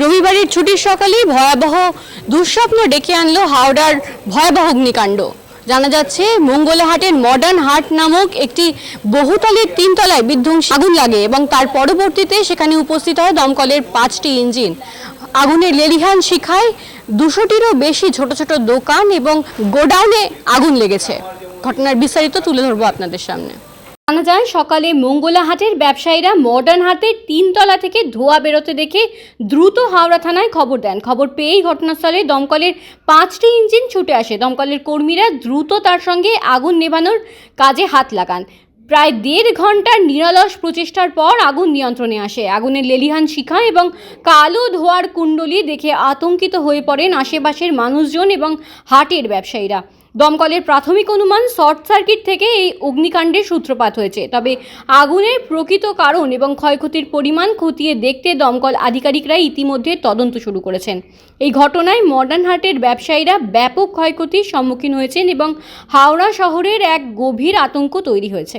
রবিবারের ছুটির সকালেই ভয়াবহ দুঃস্বপ্ন ডেকে আনলো হাওড়ার ভয়াবহ অগ্নিকাণ্ড। জানা যাচ্ছে, মঙ্গলাহাটের মডার্ন হাট নামক একটি বহুতলের তিনতলায় বিধ্বংসী আগুন লাগে এবং তার পরবর্তীতে সেখানে উপস্থিত হয় দমকলের পাঁচটি ইঞ্জিন। আগুনের লেলিহান শিখায় দুশোটিরও বেশি ছোট ছোট দোকান এবং গোডাউনে আগুন লেগেছে। ঘটনার বিস্তারিত তুলে ধরবো আপনাদের সামনে। জানা যায়, সকালে মঙ্গলাহাটের ব্যবসায়ীরা মডার্ন হাটের তিনতলা থেকে ধোঁয়া বেরোতে দেখে দ্রুত হাওড়া থানায় খবর দেন। খবর পেয়েই ঘটনাস্থলে দমকলের পাঁচটি ইঞ্জিন ছুটে আসে। দমকলের কর্মীরা দ্রুত তার সঙ্গে আগুন নেভানোর কাজে হাত লাগান। প্রায় দেড় ঘণ্টার নিরলস প্রচেষ্টার পর আগুন নিয়ন্ত্রণে আসে। আগুনের লেলিহান শিখা এবং কালো ধোয়ার কুণ্ডলি দেখে আতঙ্কিত হয়ে পড়েন আশেপাশের মানুষজন এবং হাটের ব্যবসায়ীরা। দমকলের প্রাথমিক অনুমান শর্ট সার্কিট থেকে এই অগ্নিকাণ্ডের সূত্রপাত হয়েছে। তবে আগুনের প্রকৃত কারণ এবং ক্ষয়ক্ষতির পরিমাণ খতিয়ে দেখতে দমকল আধিকারিকরা ইতিমধ্যে তদন্ত শুরু করেছেন। এই ঘটনায় মডার্ন হার্টের ব্যবসায়ীরা ব্যাপক ক্ষয়ক্ষতির সম্মুখীন হয়েছেন এবং হাওড়া শহরের এক গভীর আতঙ্ক তৈরি হয়েছে।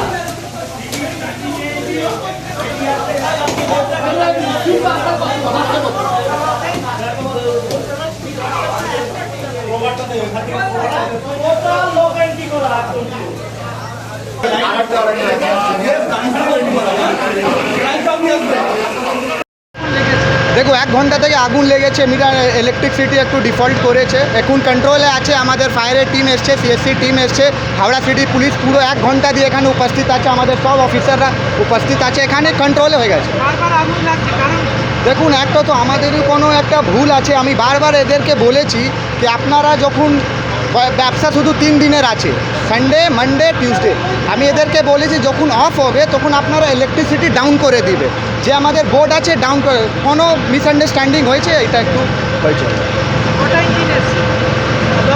দেখো, এক ঘণ্টা থেকে আগুন লেগেছে। মিটার ইলেকট্রিসিটি একটু ডিফল্ট করেছে। এখন কন্ট্রোলে আছে আমাদের ফায়ারের টিম এসছে সিএসসি টিম এসছে, হাওড়া সিটি পুলিশ পুরো এক ঘণ্টা দিয়ে এখানে উপস্থিত আছে, আমাদের সব অফিসাররা উপস্থিত আছে। এখানে কন্ট্রোলে হয়ে গেছে। দেখুন, একটা তো আমাদেরই কোনো একটা ভুল আছে। আমি বারবার এদেরকে বলেছি যে আপনারা যখন ব্যবসা শুধু তিন দিনের আছে সানডে মানডে টিউসডে আমি এদেরকে বলেছি, যখন অফ হবে, তখন আপনারা ইলেকট্রিসিটি ডাউন করে দিবে। যে আমাদের বোর্ড আছে ডাউন করে কোনো মিসআন্ডারস্ট্যান্ডিং হয়েছে? এটা একটু হয়েছে কটা ইঞ্জিন এসছে দমকলে কটা ইঞ্জিন এসছে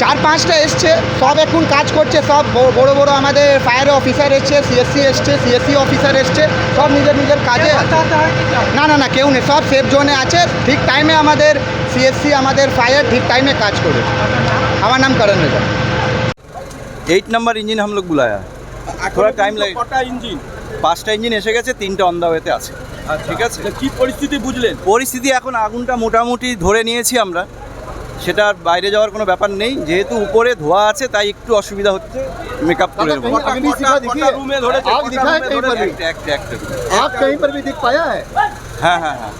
চার পাঁচটা এসছে সব এখন কাজ করছে সব বড় বড় আমাদের ফায়ার অফিসার এসছে সিএসসি এসছে সিএসসি অফিসার এসছে সব নিজের নিজের কাজে। না না না কেউ নেই সব সেফ জোনে আছে। ঠিক টাইমে আমাদের সিএসসি আমাদের ফায়ার ঠিক টাইমে কাজ করে। আমার নাম করেন রেজা এইট নাম্বার ইঞ্জিন হাম লোক বুলায়া থোড়া টাইম লাগে কটা ইঞ্জিন পাঁচটা ইঞ্জিন এসে গেছে তিনটা অন্দাওয়েতে আছে। ঠিক আছে? কি পরিস্থিতি বুঝলেন? পরিস্থিতি এখন আগুনটা মোটামুটি ধরে নিয়েছি আমরা। সেটার বাইরে যাওয়ার কোনো ব্যাপার নেই। যেহেতু উপরে ধোয়া আছে তাই একটু অসুবিধা হচ্ছে মেকআপ করে হ্যাঁ? হ্যাঁ হ্যাঁ।